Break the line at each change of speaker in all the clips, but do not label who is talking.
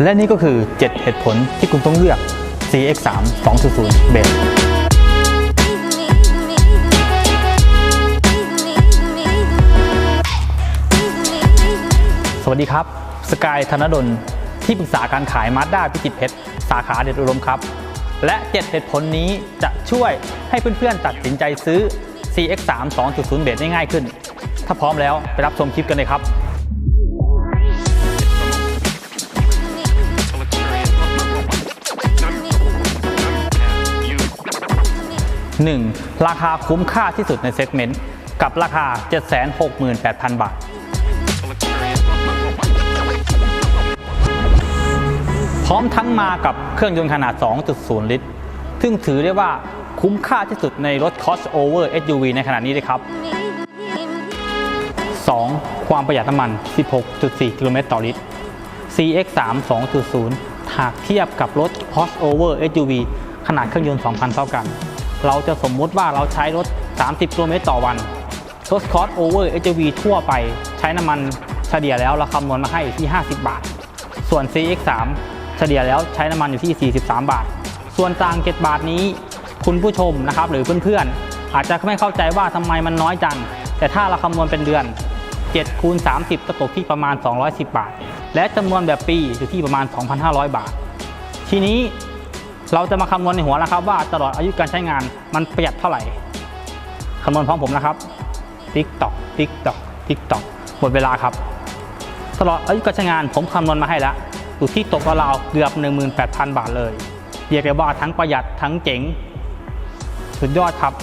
และนี่ก็คือ 7 เหตุผลที่คุณต้องเลือก CX3 2.0 Base สวัสดีครับ สกายธนดล ที่ปรึกษาการขายมาสด้าพิจิตรเพชร สาขาเดชอุดมครับ และ 7 เหตุผลนี้จะช่วยให้เพื่อนๆ ตัดสินใจซื้อ CX3 2.0 Base ได้ง่ายขึ้น ถ้าพร้อมแล้วไปรับชมคลิปกันเลยครับ 1. ราคาคุ้มค่าที่สุดในเซกเมนต์กับราคา 768,000 บาท พร้อมทั้งมากับเครื่องยนต์ขนาด 2.0 ลิตร ซึ่งถือได้ว่าคุ้มค่าที่สุดในรถ crossover SUV ในขณะนี้เลยครับ 2. ความประหยัดน้ำมัน 16.4 กิโลเมตรต่อลิตร CX3 2.0 หากเทียบกับรถ crossover SUV ขนาดเครื่องยนต์ 2,000 เท่ากัน เราจะสมมุติว่าเราใช้รถ 30 กิโลเมตรต่อวันรถ crossover SUV ทั่วไปใช้น้ำมันเฉลี่ยแล้วเราคำนวณมาให้ที่ 50 บาท ส่วน CX3 เฉลี่ยแล้วใช้น้ำมันอยู่ที่ 43 บาท ส่วนต่าง 7 บาทนี้ คุณผู้ชมนะครับหรือเพื่อนๆ อาจจะไม่เข้าใจว่าทำไมมันน้อยจัง แต่ถ้าเราคำนวณเป็นเดือน7คูณ30ก็ตกที่ประมาณ 210 บาท และจำนวนแบบปีอยู่ที่ประมาณ 2,500 บาท ทีนี้ เราจะมาคำนวณในหัวแล้วครับ ว่าตลอดอายุการใช้งานมันประหยัดเท่าไหร่คำนวณพร้อมผมนะครับ ติ๊กตอกติ๊กตอกติ๊กตอกหมดเวลาครับ ตลอดอายุการใช้งานผมคำนวณมาให้แล้วอยู่ที่ตกราวเกือบ 18,000 บาทเลยเรียกได้ว่าทั้งประหยัดทั้งเจ๋ง สุดยอดครับ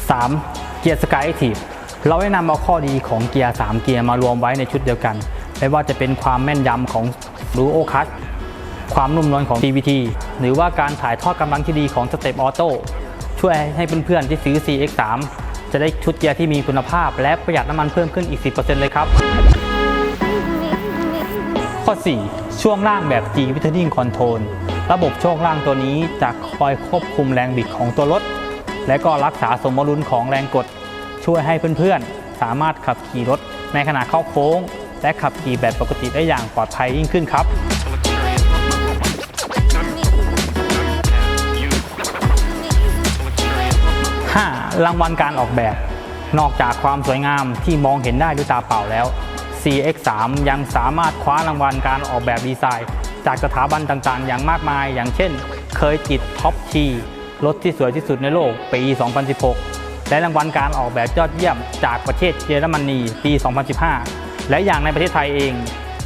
3. เกียร์สกายแอคทีฟเราได้นำเอาข้อดีของเกียร์ 3 เกียร์มารวมไว้ในชุดเดียวกัน ไม่ว่าจะเป็นความแม่นยำของรูโอคัส ความนุ่มนวลของ CVT หรือว่าการถ่ายทอดกำลังที่ดีของสเต็ปออโต้ช่วยให้เพื่อนๆที่ซื้อ CX3 จะได้ชุดเกียร์ที่มีคุณภาพ และประหยัดน้ำมันเพิ่มขึ้นอีก 10%เลยครับ ข้อ 4 ช่วงล่างแบบ G w i t e r i n g Control ระบบช่วงล่างตัวนี้จะคอยควบคุมแรงบิดของตัวรถ และก็รักษาสมดุลของแรงกด ช่วยให้เพื่อนๆ สามารถขับขี่รถในขณะเข้าโค้ง และขับขี่แบบปกติได้อย่างปลอดภัยยิ่งขึ้นครับ 5. รางวัลการออกแบบ นอกจากความสวยงามที่มองเห็นได้ด้วยตาเปล่าแล้ว CX3 ยังสามารถคว้ารางวัลการออกแบบดีไซน์ จากสถาบันต่างๆ อย่างมากมาย อย่างเช่น เคยติดท็อปทีรถที่สวยที่สุดในโลกปี 2016 และรางวัลการออกแบบยอดเยี่ยมจากประเทศเยอรมนีปี 2015 และอย่างในประเทศไทยเอง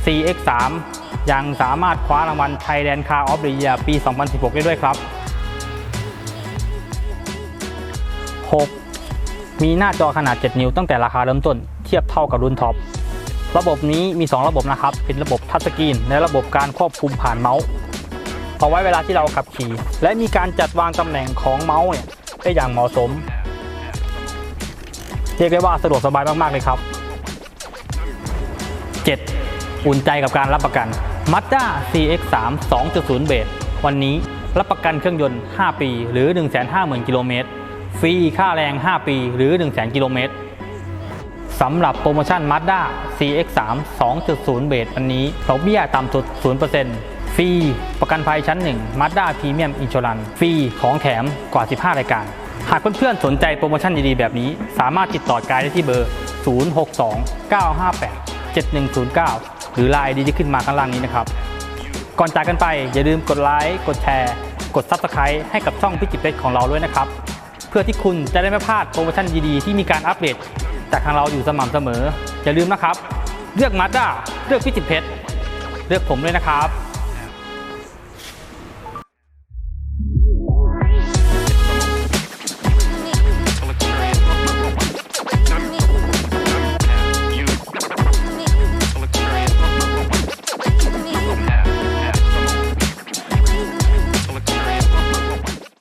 CX3 ยังสามารถคว้ารางวัล Thailand Car of the Year ปี 2016 ได้ด้วยครับ มีหน้าจอขนาด 7 นิ้วตั้งแต่ราคาเริ่มต้นเทียบเท่ากับรุ่นท็อประบบนี้มี 2 ระบบนะครับ เป็นระบบทัชสกรีนและระบบการควบคุมผ่านเมาส์เอาไว้เวลาที่เราขับขี่ และมีการจัดวางตำแหน่งของเมาส์เนี่ยได้อย่างเหมาะสม เรียกได้ว่าสะดวกสบายมาก ๆ เลยครับ 7. อุ่นใจกับการรับประกัน Mazda CX-3 2.0 Base วันนี้รับประกันเครื่องยนต์ 5 ปี หรือ 150,000 กิโลเมตร ฟรีค่าแรง 5 ปี หรือ 100,000 กิโลเมตรสำหรับโปรโมชั่น Mazda CX-3 2.0 Base วันนี้ดอกเบี้ยต่ำสุด 0%ฟรีประกันภัยชั้น 1 Mazda Premium Insurance ฟรีของแถมกว่า 15 รายการ หากเพื่อนๆ สนใจโปรโมชั่นดีๆ แบบนี้ สามารถติดต่อกายได้ที่เบอร์ 062 958 7109 หรือไลน์ดีที่ขึ้นมาข้างล่างนี้นะครับ ก่อนจากกันไปอย่าลืมกดไลค์ กดแชร์ กด Subscribe ให้กับช่องพิจิตรเพชรของเราด้วยนะครับ พื่อที่คุณจะได้ไม่พลาดโปรโมชั่นดีๆ ที่มีการอัปเดตจากทางเราอยู่สม่ำเสมอ อย่าลืมนะครับ เลือกมาด้าเลือกพิจิตรเพชรเลือกผมด้วยนะครับ